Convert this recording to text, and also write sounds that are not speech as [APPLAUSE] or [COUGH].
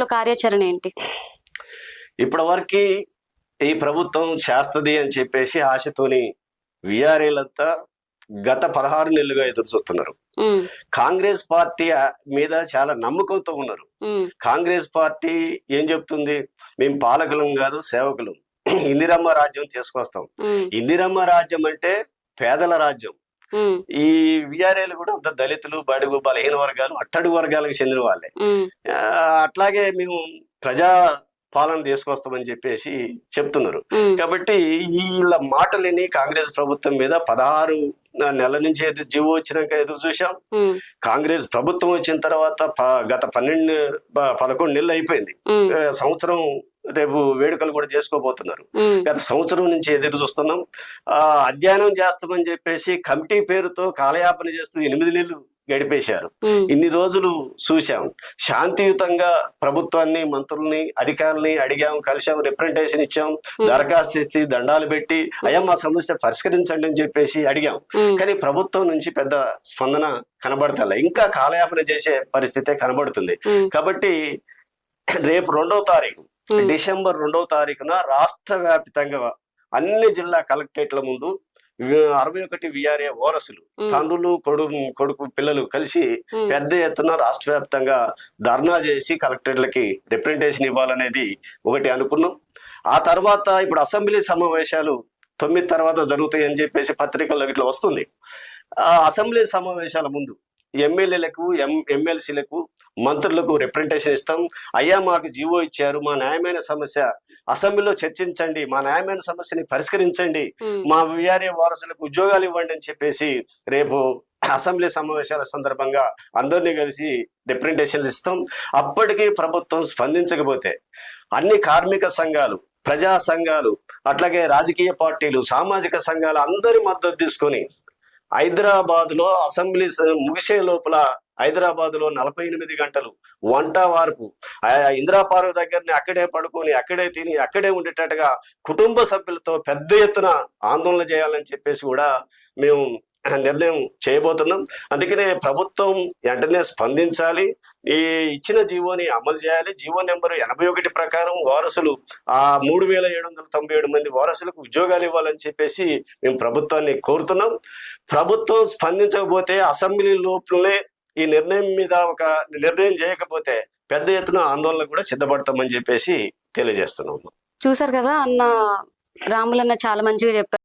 కార్యాచరణ ఏంటి? ఇప్పటి వరకు ఈ ప్రభుత్వం చేస్తది అని చెప్పేసి ఆశతోని విఆర్ఏలంతా గత పదహారు నెలలుగా ఎదురు చూస్తున్నారు. కాంగ్రెస్ పార్టీ మీద చాలా నమ్మకంతో ఉన్నారు. కాంగ్రెస్ పార్టీ ఏం చెప్తుంది? మేము పాలకులం కాదు సేవకులం. [CLEARS THROAT] ఇందిరమ్మ రాజ్యం తీసుకొస్తాం. ఇందిరమ్మ రాజ్యం అంటే పేదల రాజ్యం. ఈ విఆర్ఏలు కూడా అంత దళితులు బడుగు బలహీన వర్గాలు అట్టడుగు వర్గాలకు చెందిన వాళ్ళే. అట్లాగే మేము ప్రజా పాలన తీసుకొస్తామని చెప్పేసి చెప్తున్నారు. కాబట్టి వీళ్ళ మాటలని కాంగ్రెస్ ప్రభుత్వం మీద పదహారు నెలల నుంచి ఎదురు జీవో వచ్చినాక ఎదురు చూసాం కాంగ్రెస్ ప్రభుత్వం వచ్చిన తర్వాత గత పన్నెండు పదకొండు నెలలు అయిపోయింది. సంవత్సరం రేపు వేడుకలు కూడా చేసుకోబోతున్నారు. గత సంవత్సరం నుంచి ఎదురు చూస్తున్నాం. ఆ అధ్యయనం చేస్తామని చెప్పేసి కమిటీ పేరుతో కాలయాపన చేస్తూ ఎనిమిది నెలలు గడిపేశారు. ఇన్ని రోజులు చూశాం. శాంతియుతంగా ప్రభుత్వాన్ని మంత్రుల్ని అధికారుల్ని అడిగాం కలిసాం రిప్రజెంటేషన్ ఇచ్చాం దరఖాస్తు ఇచ్చి దండాలు పెట్టి అయ్యా మా సమస్య పరిష్కరించండి అని చెప్పేసి అడిగాం. కానీ ప్రభుత్వం నుంచి పెద్ద స్పందన కనబడతలే. ఇంకా కాలయాపన చేసే పరిస్థితే కనబడుతుంది. కాబట్టి రేపు రెండవ తారీఖు డిసెంబర్ రెండవ తారీఖున రాష్ట్ర వ్యాప్తంగా అన్ని జిల్లా కలెక్టరేట్ల ముందు అరవై ఒకటి విఆర్ఏ ఓరసులు తండ్రులు కొడుకు కొడుకు పిల్లలు కలిసి పెద్ద ఎత్తున రాష్ట్ర వ్యాప్తంగా ధర్నా చేసి కలెక్టరేట్లకి రిప్రజెంటేషన్ ఇవ్వాలనేది ఒకటి అనుకున్నాం. ఆ తర్వాత ఇప్పుడు అసెంబ్లీ సమావేశాలు తొమ్మిది తర్వాత జరుగుతాయి అని చెప్పేసి పత్రికల్లో ఇట్లా వస్తుంది. ఆ అసెంబ్లీ సమావేశాల ముందు ఎమ్మెల్యేలకు ఎం ఎమ్మెల్సీలకు మంత్రులకు రిప్రజెంటేషన్ ఇస్తాం. అయ్యా మాకు జీవో ఇచ్చారు. మా న్యాయమైన సమస్య. అసెంబ్లీలో చర్చించండి. మా న్యాయమైన సమస్యని పరిష్కరించండి. మా విఆర్ఏ వారసులకు ఉద్యోగాలు ఇవ్వండి అని చెప్పేసి రేపు అసెంబ్లీ సమావేశాల సందర్భంగా అందరినీ కలిసి రిప్రజెంటేషన్లు ఇస్తాం. అప్పటికీ ప్రభుత్వం స్పందించకపోతే అన్ని కార్మిక సంఘాలు ప్రజా సంఘాలు అట్లాగే రాజకీయ పార్టీలు సామాజిక సంఘాలు అందరి మద్దతు తీసుకొని హైదరాబాద్లో అసెంబ్లీ ముగిసే లోపల హైదరాబాద్లో నలభై ఎనిమిది గంటలు వంట వార్పు. ఆ ఇందిరా దగ్గరని అక్కడే పడుకొని అక్కడే తిని అక్కడే ఉండేటట్టుగా కుటుంబ సభ్యులతో పెద్ద ఎత్తున ఆందోళన చేయాలని చెప్పేసి కూడా మేము [COUGHS] నిర్ణయం చేయబోతున్నాం. అందుకనే ప్రభుత్వం వెంటనే స్పందించాలి. ఈ ఇచ్చిన జీవోని అమలు చేయాలి. జీవో నెంబర్ ఎనభై ఒకటి ప్రకారం వారసులు ఆ మూడు వేల ఏడు వందల తొంభై ఏడు మంది వారసులకు ఉద్యోగాలు ఇవ్వాలని చెప్పేసి మేము ప్రభుత్వాన్ని కోరుతున్నాం. ప్రభుత్వం స్పందించకపోతే అసెంబ్లీ లోపలే ఈ నిర్ణయం మీద ఒక నిర్ణయం చేయకపోతే పెద్ద ఎత్తున ఆందోళన కూడా సిద్ధపడతామని చెప్పేసి తెలియజేస్తున్నాము. చూసారు కదా అన్న రాములన్న చాలా మంచిగా చెప్పారు.